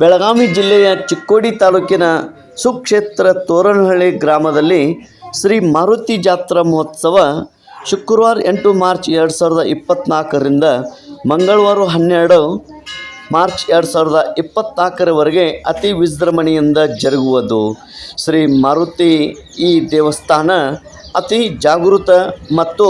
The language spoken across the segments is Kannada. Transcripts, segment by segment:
ಬೆಳಗಾವಿ ಜಿಲ್ಲೆಯ ಚಿಕ್ಕೋಡಿ ತಾಲೂಕಿನ ಸುಕ್ಷೇತ್ರ ತೋರಣಹಳ್ಳಿ ಗ್ರಾಮದಲ್ಲಿ ಶ್ರೀ ಮಾರುತಿ ಜಾತ್ರಾ ಮಹೋತ್ಸವ ಶುಕ್ರವಾರ ಎಂಟು ಮಾರ್ಚ್ ಎರಡು ಸಾವಿರದ ಇಪ್ಪತ್ತ್ನಾಲ್ಕರಿಂದ ಮಂಗಳವಾರ ಹನ್ನೆರಡು ಮಾರ್ಚ್ ಎರಡು ಸಾವಿರದ ಇಪ್ಪತ್ತ್ನಾಲ್ಕರವರೆಗೆ ಅತಿ ವಿಜೃಂಭಣೆಯಿಂದ ಜರುಗುವುದು. ಶ್ರೀ ಮಾರುತಿ ಈ ದೇವಸ್ಥಾನ ಅತಿ ಜಾಗೃತ ಮತ್ತು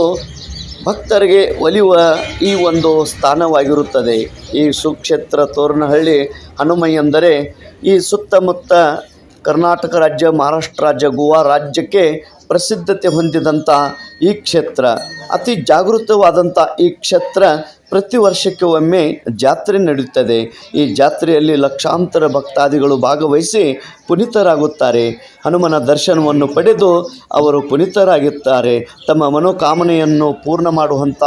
ಭಕ್ತರಿಗೆ ಒಲಿಯುವ ಈ ಒಂದು ಸ್ಥಾನವಾಗಿರುತ್ತದೆ. ಈ ಸುಕ್ಷೇತ್ರ ತೋರಣಹಳ್ಳಿ ಹನುಮಯ್ಯಂದರೆ ಈ ಸುತ್ತಮುತ್ತ ಕರ್ನಾಟಕ ರಾಜ್ಯ, ಮಹಾರಾಷ್ಟ್ರ ರಾಜ್ಯ, ಗೋವಾ ರಾಜ್ಯಕ್ಕೆ ಪ್ರಸಿದ್ಧತೆ ಹೊಂದಿದಂಥ ಈ ಕ್ಷೇತ್ರ. ಅತಿ ಜಾಗೃತವಾದಂಥ ಈ ಕ್ಷೇತ್ರ ಪ್ರತಿ ವರ್ಷಕ್ಕೆ ಒಮ್ಮೆ ಜಾತ್ರೆ ನಡೆಯುತ್ತದೆ. ಈ ಜಾತ್ರೆಯಲ್ಲಿ ಲಕ್ಷಾಂತರ ಭಕ್ತಾದಿಗಳು ಭಾಗವಹಿಸಿ ಪುನೀತರಾಗುತ್ತಾರೆ. ಹನುಮನ ದರ್ಶನವನ್ನು ಪಡೆದು ಅವರು ಪುನೀತರಾಗುತ್ತಾರೆ ತಮ್ಮ ಮನೋಕಾಮನೆಯನ್ನು ಪೂರ್ಣ ಮಾಡುವಂಥ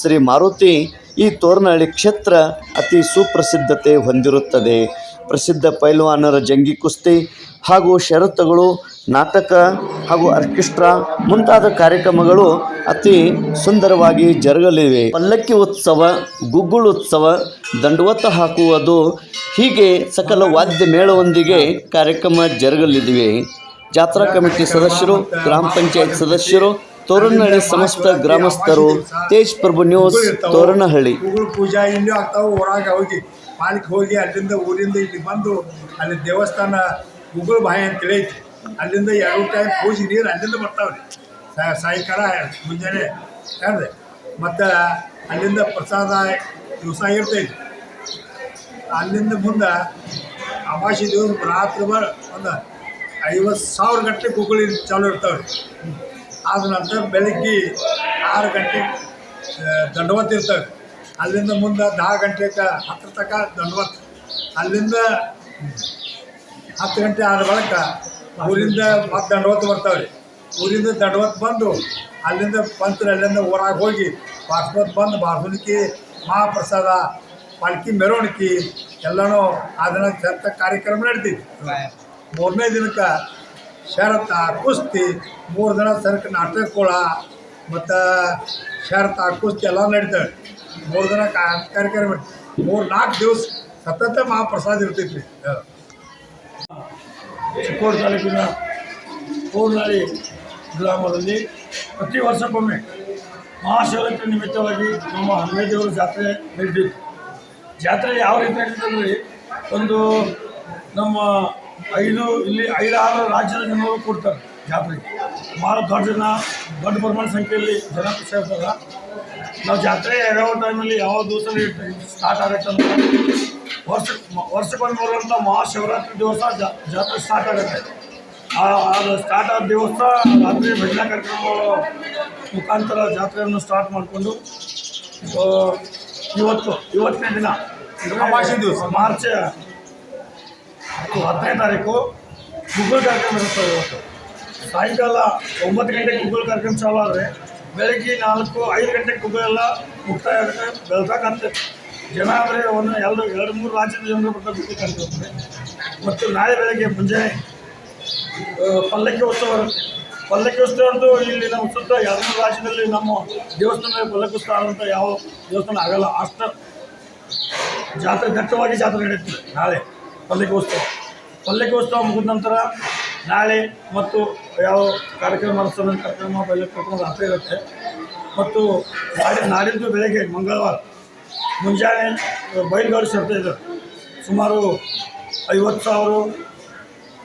ಶ್ರೀ ಮಾರುತಿ ಈ ತೋರ್ನಹಳ್ಳಿ ಕ್ಷೇತ್ರ ಅತಿ ಸುಪ್ರಸಿದ್ಧತೆ ಹೊಂದಿರುತ್ತದೆ. ಪ್ರಸಿದ್ಧ ಪೈಲ್ವಾನರ ಜಂಗಿ ಕುಸ್ತಿ ಹಾಗೂ ಷರತ್ತುಗಳು ನಾಟಕ ಹಾಗೂ ಆರ್ಕೆಸ್ಟ್ರಾ ಮುಂತಾದ ಕಾರ್ಯಕ್ರಮಗಳು ಅತಿ ಸುಂದರವಾಗಿ ಜರುಗಲಿವೆ. ಪಲ್ಲಕ್ಕಿ ಉತ್ಸವ, ಗುಗ್ಗುಳು ಉತ್ಸವ, ದಂಡವತ್ತ ಹಾಕುವುದು ಹೀಗೆ ಸಕಲ ವಾದ್ಯ ಮೇಳವೊಂದಿಗೆ ಕಾರ್ಯಕ್ರಮ ಜರುಗಲಿವೆ ಜಾತ್ರಾ ಕಮಿಟಿ ಸದಸ್ಯರು, ಗ್ರಾಮ ಪಂಚಾಯತ್ ಸದಸ್ಯರು ತೋರಣಹಳ್ಳಿ ಸಮಸ್ತ ಗ್ರಾಮಸ್ಥರು, ತೇಜ್ ಪ್ರಭು ನ್ಯೂಸ್ ತೋರಣಹಳ್ಳಿ ಪೂಜಾ ಇಲ್ಲೂ ಆಗ್ತಾವೆ ಊರಾಗ ಹೋಗಿ. ಪಾಲಿಗೆ ಹೋಗಿ ಅಲ್ಲಿಂದ ಊರಿಂದ ಇಲ್ಲಿ ಬಂದು ಅಲ್ಲಿ ದೇವಸ್ಥಾನ ಉಗುಳು ಬಾಯಿ ಅಂತೇಳಿ ಅಲ್ಲಿಂದ ಎರಡು ಟೈಮ್ ಪೂಜೆ ನೀರು ಅಲ್ಲಿಂದ ಬರ್ತಾವ್ರಿ. ಸಾಯಂಕಾಲ ಮುಂಜಾನೆ ಹೇಳ್ರಿ ಮತ್ತು ಅಲ್ಲಿಂದ ಪ್ರಸಾದ ದಿವಸ ಇರ್ತೈತಿ. ಅಲ್ಲಿಂದ ಮುಂದೆ ಅಮಾವಾಸ್ಯೆ ದಿವಸ ರಾತ್ರಿ ಬರ ಒಂದು ಐವತ್ತು ಸಾವಿರ ಗಂಟೆ ಕುಗುಳಿ ಚಾಲು ಇರ್ತಾವ್ರಿ. ಆದ ನಂತರ ಬೆಳಗ್ಗೆ ಆರು ಗಂಟೆ ದಂಡವತ್ ಇರ್ತವೆ ಅಲ್ಲಿಂದ ಮುಂದೆ ದಾ ಗಂಟೆಗೆ ಹತ್ತರ ತನಕ ದಂಡವತ್. ಅಲ್ಲಿಂದ ಹತ್ತು ಗಂಟೆ ಆದ ಬಳಿಕ ಊರಿಂದ ಮತ್ತೆ ಬರ್ತಾವೆ ಬರ್ತಾವ್ರಿ. ಊರಿಂದ ದಂಡವತ್ತು ಬಂದು ಅಲ್ಲಿಂದ ಪಂತ್ರ ಅಲ್ಲಿಂದ ಊರಾಗ ಹೋಗಿ ಬಾಸ್ಮತ್ ಬಂದು ಬಾಸುನಿಕೆ, ಮಹಾಪ್ರಸಾದ, ಪಾಲ್ಕಿ ಮೆರವಣಿಗೆ ಎಲ್ಲನೂ ಅದನ್ನ ಚಂತ ಕಾರ್ಯಕ್ರಮ ನಡೀತಿತ್ತು ಮೂರನೇ ದಿನಕ್ಕೆ ಶರತ, ಕುಸ್ತಿ, ಮೂರು ದಿನ ಸರ್ಕ ನಾಟಕಗಳ ಮತ್ತು ಶರತ, ಕುಸ್ತಿ ಎಲ್ಲ ನಡೀತವೆ ಮೂರು ದಿನ ಕಾರ್ಯಕ್ರಮ ಮೂರು ನಾಲ್ಕು ದಿವಸ ಸತತ ಮಹಾಪ್ರಸಾದ ಇರ್ತೈತಿ ಚಿಕ್ಕೋಡಿ ತಾಲೂಕಿನ ಕೋರ್ನಾಳಿ ಗ್ರಾಮದಲ್ಲಿ ಪ್ರತಿ ವರ್ಷಕ್ಕೊಮ್ಮೆ ಮಹಾಶಿವರಾತ್ರಿ ನಿಮಿತ್ತವಾಗಿ ನಮ್ಮ ಹನುಮೇ ದೇವರ ಜಾತ್ರೆ ನಡೆದಿತ್ತು ಜಾತ್ರೆ ಯಾವ ರೀತಿ ನಡೀತಂದ್ರೆ ಒಂದು ನಮ್ಮ ಐದು, ಇಲ್ಲಿ ಐದಾರು ರಾಜ್ಯದ ಜನರು ಕೊಡ್ತಾರೆ ಜಾತ್ರೆಗೆ. ಭಾಳ ದೊಡ್ಡ ಜನ ದೊಡ್ಡ ಪ್ರಮಾಣ ಸಂಖ್ಯೆಯಲ್ಲಿ ಜನ ಸೇರ್ತಾರೆ. ನಾವು ಜಾತ್ರೆ ಯಾವ ಟೈಮಲ್ಲಿ ಯಾವ ದಿವಸ ಸ್ಟಾರ್ಟ್ ಆಗುತ್ತೆ ಅಂತ ವರ್ಷ ವರ್ಷಕ್ಕೊಂದು ಬರುವಂಥ ಮಹಾಶಿವರಾತ್ರಿ ದಿವಸ ಜಾ- ಜಾತ್ರೆ ಸ್ಟಾರ್ಟ್ ಆಗುತ್ತೆ. ಆ ಅದು ಸ್ಟಾರ್ಟ್ ಆದ ದಿವಸ ರಾತ್ರಿ ಭಜನಾ ಕಾರ್ಯಕ್ರಮಗಳ ಮುಖಾಂತರ ಜಾತ್ರೆಯನ್ನು ಸ್ಟಾರ್ಟ್ ಮಾಡಿಕೊಂಡು ಇವತ್ತು ಇವತ್ತನೇ ದಿನ. ದಿವಸ. ಮಾರ್ಚ್ ಹತ್ತನೇ ತಾರೀಕು ಗುಗ್ಗಲ್ ಕಾರ್ಯಕ್ರಮ ಇರುತ್ತೆ ಇವತ್ತು. ಸಾಯಂಕಾಲ ಒಂಬತ್ತು ಗಂಟೆಗೆ ಗುಗ್ಗಲ್ ಕಾರ್ಯಕ್ರಮ ಚಾಲು ಆದರೆ ಬೆಳಗ್ಗೆ ನಾಲ್ಕು ಐದು ಗಂಟೆಗೆ ಗುಗ್ಗಲ್ ಎಲ್ಲ ಮುಕ್ತಾಯ ಆಗುತ್ತೆ ಬೆಳ್ತಕ್ಕಂಥ ಜನ ಅಂದರೆ ಒಂದು ಎರಡು ಎರಡು, ಮೂರು ರಾಜ್ಯದ ಜನರು ಬರ್ತಾರೆ ಮತ್ತು ನಾಳೆ ಬೆಳಗ್ಗೆ ಮುಂಜಾನೆ ಪಲ್ಲಕ್ಕಿ ಉತ್ಸವ ಬರುತ್ತೆ. ಪಲ್ಲಕ್ಕಿ ಉತ್ಸವ ಅಂತೂ ಇಲ್ಲಿ ನಮ್ಮ ಸುತ್ತ ಎರಡು, ಮೂರು ರಾಜ್ಯದಲ್ಲಿ ನಮ್ಮ ದೇವಸ್ಥಾನದಲ್ಲಿ ಪಲ್ಲಕ್ಕಿ ಉತ್ಸವ ಅಂತ ಯಾವ ದೇವಸ್ಥಾನ ಆಗಲ್ಲ. ಅಷ್ಟು ಜಾತ್ರೆ ದಟ್ಟವಾಗಿ ಜಾತ್ರೆ ನಡೆಯುತ್ತೆ ನಾಳೆ ಪಲ್ಲಕ್ಕಿ ಉತ್ಸವ. ಪಲ್ಲಕ್ಕಿ ಉತ್ಸವ ಮುಗಿದ ನಂತರ ನಾಳೆ ಮತ್ತು ಯಾವ ಕಾರ್ಯಕ್ರಮ ಕಾರ್ಯಕ್ರಮ ಪಲ್ಲಕ್ಕಿ ಉತ್ಸವ ರಾತ್ರಿ ಇರುತ್ತೆ. ಮತ್ತು ನಾಳೆ ನಾಡಿದ್ದು ಬೆಳಗ್ಗೆ ಮಂಗಳವಾರ. ಮುಂಜಾನೆ ಬಯಲುಗಾಡಿ ಸೇರ್ತಾ ಇದ್ದಾರೆ ಸುಮಾರು ಐವತ್ತು ಸಾವಿರ,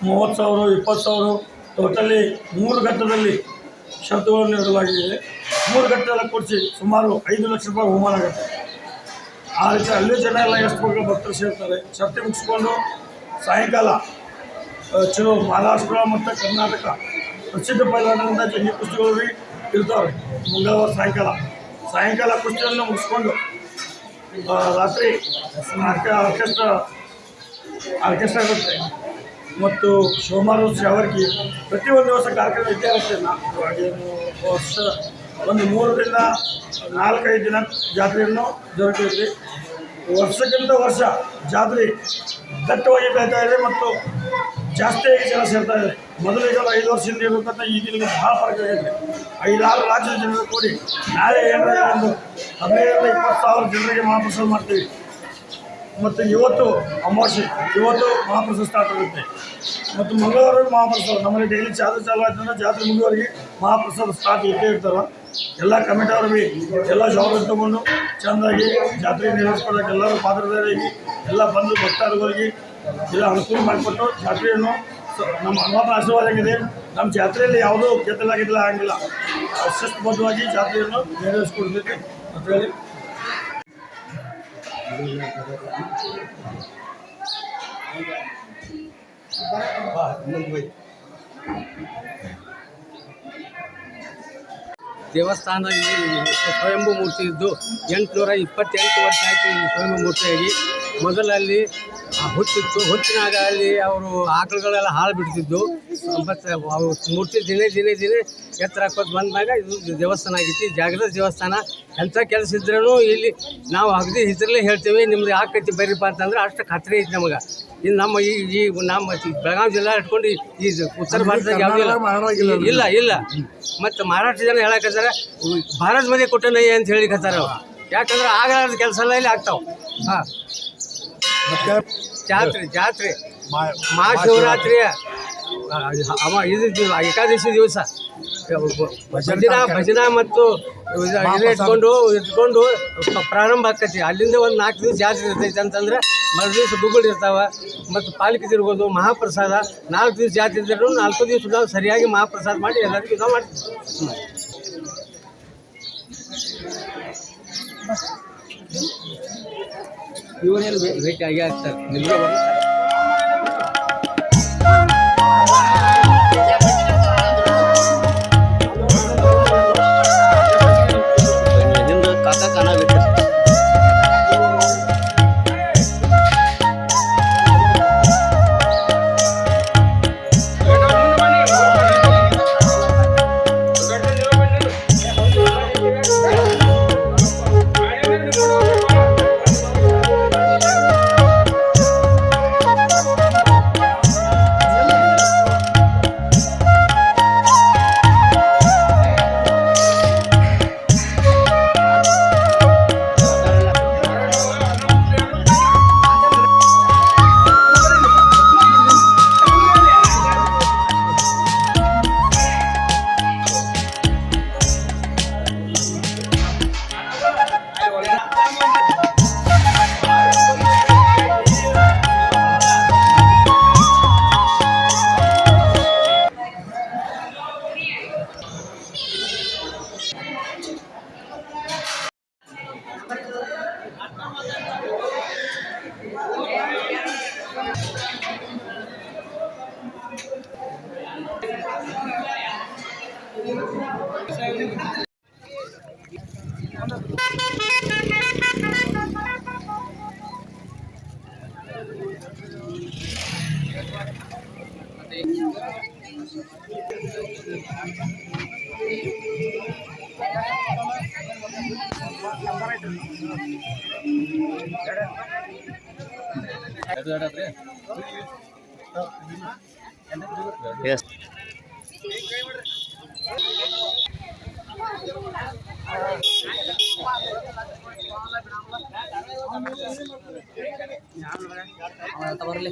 ಮೂವತ್ತು ಸಾವಿರ, ಇಪ್ಪತ್ತು ಸಾವಿರ, ಟೋಟಲಿ ಮೂರು ಘಟ್ಟದಲ್ಲಿ ಶಬ್ದಗಳನ್ನು ನೀಡಲಾಗಿದೆ. ಮೂರು ಘಟ್ಟದಲ್ಲಿ ಕೊಡಿಸಿ ಸುಮಾರು ಐದು ಲಕ್ಷ ರೂಪಾಯಿ ಬಹುಮಾನ ಆಗುತ್ತೆ. ಆ ರೀತಿ ಅಲ್ಲಿ ಜನ ಎಲ್ಲ ಎಷ್ಟು ಮಕ್ಕಳು ಭಕ್ತರು ಸೇರ್ತಾರೆ. ಶಬ್ದ ಮುಗಿಸ್ಕೊಂಡು ಸಾಯಂಕಾಲ ಚಲೋ ಮಹಾರಾಷ್ಟ್ರ ಮತ್ತು ಕರ್ನಾಟಕ ಪ್ರಸಿದ್ಧ ಪೈಲಾಟದಿಂದ ಜಂಗಿ ಕುಸ್ತಿಗಳು ಇರ್ತಾವೆ ಮಂಗಳವಾರ ಸಾಯಂಕಾಲ. ಸಾಯಂಕಾಲ ಕುಸ್ತಿಯನ್ನು ಮುಗಿಸ್ಕೊಂಡು ರಾತ್ರಿ ಆರ್ಕೆ ಆರ್ಕೆಸ್ಟ್ರಾ ಆರ್ಕೆಸ್ಟ್ರಾ ಇರುತ್ತೆ ಮತ್ತು ಸೋಮವಾರ ಶಾವರ್ಗಿ ಪ್ರತಿಯೊಂದು ದಿವಸ ಕಾರ್ಯಕ್ರಮ ಇದ್ದೇ ಇರುತ್ತೆ ನಾಲ್ಕು ವರ್ಷ ಒಂದು ಮೂರರಿಂದ ನಾಲ್ಕೈದು ದಿನ ಜಾತ್ರೆಯನ್ನು ದೊರಕಿದ್ವಿ ವರ್ಷಕ್ಕಿಂತ ವರ್ಷ ಜಾತ್ರೆ ದಟ್ಟವಾಗಿ ಬೆಳೀತಾ ಇದೆ ಮತ್ತು ಜಾಸ್ತಿಯಾಗಿ ಜನ ಸೇರ್ತಾ ಇದೆ ಮೊದಲಿಗೆ ಐದು ವರ್ಷದಿಂದ ಇರಬೇಕಂತ ಈಗಿನ ಭಾಳ ಫರಕ ಆಗೈತೆ ಐದಾರು ರಾಜ್ಯದ ಜನರು ಕೂಡಿ ನಾಳೆ ಏನಾರ ಒಂದು ಹದಿನೈದರಿಂದ ಇಪ್ಪತ್ತು ಸಾವಿರ ಜನರಿಗೆ ಮಹಾಪ್ರಸಾದ ಮಾಡ್ತೀವಿ. ಮತ್ತು ಇವತ್ತು ಅಮಾವಾಸ್ಯೆ, ಇವತ್ತು ಮಹಾಪ್ರಸಾದ ಸ್ಟಾರ್ಟ್ ಆಗುತ್ತೆ. ಮತ್ತು ಮಂಗಳವಾರ ಮಹಾಪ್ರಸಾದ, ನಮ್ಮಲ್ಲಿ ಡೈಲಿ ಜಾತ್ರೆ ಚಾಲು ಆಯ್ತಂದ್ರೆ ಜಾತ್ರೆ ಮುಗಿಯೋರಿಗೆ ಮಹಾಪ್ರಸಾದ ಸ್ಟಾರ್ಟ್ ಇದ್ದೇ ಇರ್ತಾರೆ. ಎಲ್ಲ ಕಮಿಟಿ ಅವರು ಎಲ್ಲ ಜವಾಬ್ದಾರಿ ತಗೊಂಡು ಚೆಂದಾಗಿ ಜಾತ್ರೆ ನಿರ್ವಹಿಸ್ಕೊಳಕ್ಕೆ ಎಲ್ಲರೂ ಪಾತ್ರಧಾರಿಯಾಗಿ ಎಲ್ಲ ಬಂದು ಭಕ್ತಾದಿಗಳಿಗೆ ಎಲ್ಲ ಅನುಕೂಲ ಮಾಡಿಕೊಟ್ಟು ಜಾತ್ರೆಯನ್ನು ನಮ್ಮ ಹನುಮಪ್ಪನ ಆಶೀರ್ವಾದ ಆಗಿದೆ. ನಮ್ಮ ಜಾತ್ರೆಯಲ್ಲಿ ಯಾವುದೂ ಕೆತ್ತಲಾಗಿಲ್ಲ ಆಗಿಲ್ಲ. ಶಿಸ್ತುಬದ್ಧವಾಗಿ ಜಾತ್ರೆಯನ್ನು ನೆರವೇರಿಸ್ಕೊಡ್ಬೇಕು ಅಂತ ಹೇಳಿ. ದೇವಸ್ಥಾನದಲ್ಲಿ ಸ್ವಯಂಭೂ ಮೂರ್ತಿ ಇದ್ದು ಎಂಟುನೂರ ಇಪ್ಪತ್ತೆಂಟು ವರ್ಷ ಆಯಿತು ಈ ಸ್ವಯಂಭೂ ಮೂರ್ತಿಯಾಗಿ ಮೊದಲಲ್ಲಿ ಹುಟ್ಟಿತ್ತು ಹುಟ್ಟಿನಾಗ ಅಲ್ಲಿ ಅವರು ಆಕಳುಗಳೆಲ್ಲ ಹಾಳು ಬಿಡ್ತಿದ್ದು ಮತ್ತು ಅವು ಮೂರ್ತಿ ದಿನೇ ದಿನೇ ದಿನೇ ಎತ್ತರ ಹಾಕೋದು ಬಂದಾಗ ಇದು ದೇವಸ್ಥಾನ ಆಗಿತ್ತು. ಈ ಜಾಗದ ದೇವಸ್ಥಾನ ಎಂಥ ಕೆಲಸ ಇದ್ರೂ ಇಲ್ಲಿ ನಾವು ಅಗದಿ ಹೆಸರಲ್ಲೇ ಹೇಳ್ತೇವೆ. ನಿಮ್ದು ಯಾಕೈತಿ ಬರ್ರಿಪ್ಪ ಅಂತಂದ್ರೆ ಅಷ್ಟು ಖಾತ್ರಿ ಐತಿ ನಮಗೆ. ಇನ್ನು ನಮ್ಮ ಈ ಈ ನಮ್ಮ ಬೆಳಗಾವಿ ಜಿಲ್ಲಾ ಇಟ್ಕೊಂಡು ಈ- ಉತ್ತರ ಭಾರತದಾಗ ಇಲ್ಲ. ಇಲ್ಲ ಮತ್ತು ಮಹಾರಾಷ್ಟ್ರ ಜನ ಹೇಳಕತ್ತಾರ ಭಾರತ ಮಧ್ಯೆ ನೈ ಅಂತ ಹೇಳಿಕತ್ತಾರೆ ಅವ್ರು. ಯಾಕಂದ್ರೆ ಆಗಲಾರ್ದ ಕೆಲಸ ಎಲ್ಲ ಇಲ್ಲಿ ಆಗ್ತಾವ. ಹಾಂ. ಮತ್ತೆ? ಜಾತ್ರೆ ಜಾತ್ರೆ. ಮಹಾಶಿವರಾತ್ರಿಯ ಅವ ಇದು ಏಕಾದಶಿ ದಿವಸ. ಭಜನಾ ಭಜನಾ ಮತ್ತು ಇಟ್ಕೊಂಡು ಇಟ್ಕೊಂಡು ಪ್ರಾರಂಭ ಆಕತಿ. ಅಲ್ಲಿಂದ ಒಂದು ನಾಲ್ಕು ದಿವಸ ಜಾತ್ರೆ ಇರ್ತೈತೆ ಅಂತಂದ್ರೆ ಮರು ದಿವಸ ಗುಗ್ಗಳು ಇರ್ತಾವೆ. ಮತ್ತು ಪಾಲಿಕೆ ತಿರುಗೋದು, ಮಹಾಪ್ರಸಾದ, ನಾಲ್ಕು ದಿವಸ ಜಾತ್ರೆ ಇದ್ದರೂ ನಾಲ್ಕು ದಿವಸ ನಾವು ಸರಿಯಾಗಿ ಮಹಾಪ್ರಸಾದ ಮಾಡಿ ಎಲ್ಲರಿಗೂ ನಾವು ಮಾಡ್ತೀವಿ ಇವರೇನು ಭೇಟಿ ಆಗಿ ಆಗ್ತಾರೆ ನಿಮಗೆ ತವರ್ಲಿ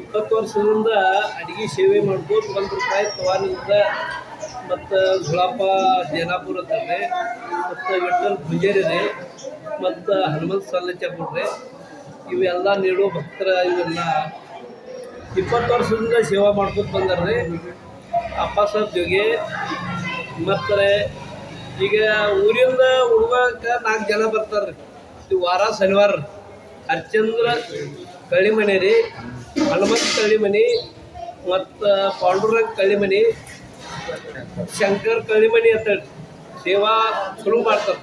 ಇಪ್ಪತ್ತು ವರ್ಷದಿಂದ ಅಡಿಗೆ ಸೇವೆ ಮಾಡ್ಬೋದು. ಒಂದು ರೂಪಾಯಿ ತವಾನಿಂದ ಮತ್ತು ಝುಳಪ್ಪ ಜೇನಾಪುರ ಅಂತಾರೆ ಮತ್ತು ವಿಠಲ್ ರೀ. ಮತ್ತು ಹನುಮಂತ ಸಲ್ಲಚಾಪುರ ರೀ ಇವೆಲ್ಲ ನೀಡೋ ಭಕ್ತರ ಇವೆಲ್ಲ ಇಪ್ಪತ್ತು ವರ್ಷದಿಂದ ಸೇವಾ ಮಾಡ್ಕೊತ ಬಂದಾರ್ರಿ. ಅಪ್ಪ ಸಾಬ್ ಜೋಗಿ ಮತ್ತು ಈಗ ಊರಿಂದ ಹುಡುಗಕ್ಕೆ ನಾಲ್ಕು ಜನ ಬರ್ತಾರೆ ರೀ ವಾರ ಶನಿವಾರ. ಹರಿಚಂದ್ರ ಕಳಿಮನೆ ರೀ. ಹನುಮಂತ ಕಳ್ಳಿಮನಿ ಮತ್ತು ಪಾಂಡುರಂಗ ಕಳ್ಳಿಮನಿ ಶಂಕರ್ ಕಳ್ಳಿಮನಿ ಅಂತ ಸೇವಾ ಶುರು ಮಾಡ್ತಾರೆ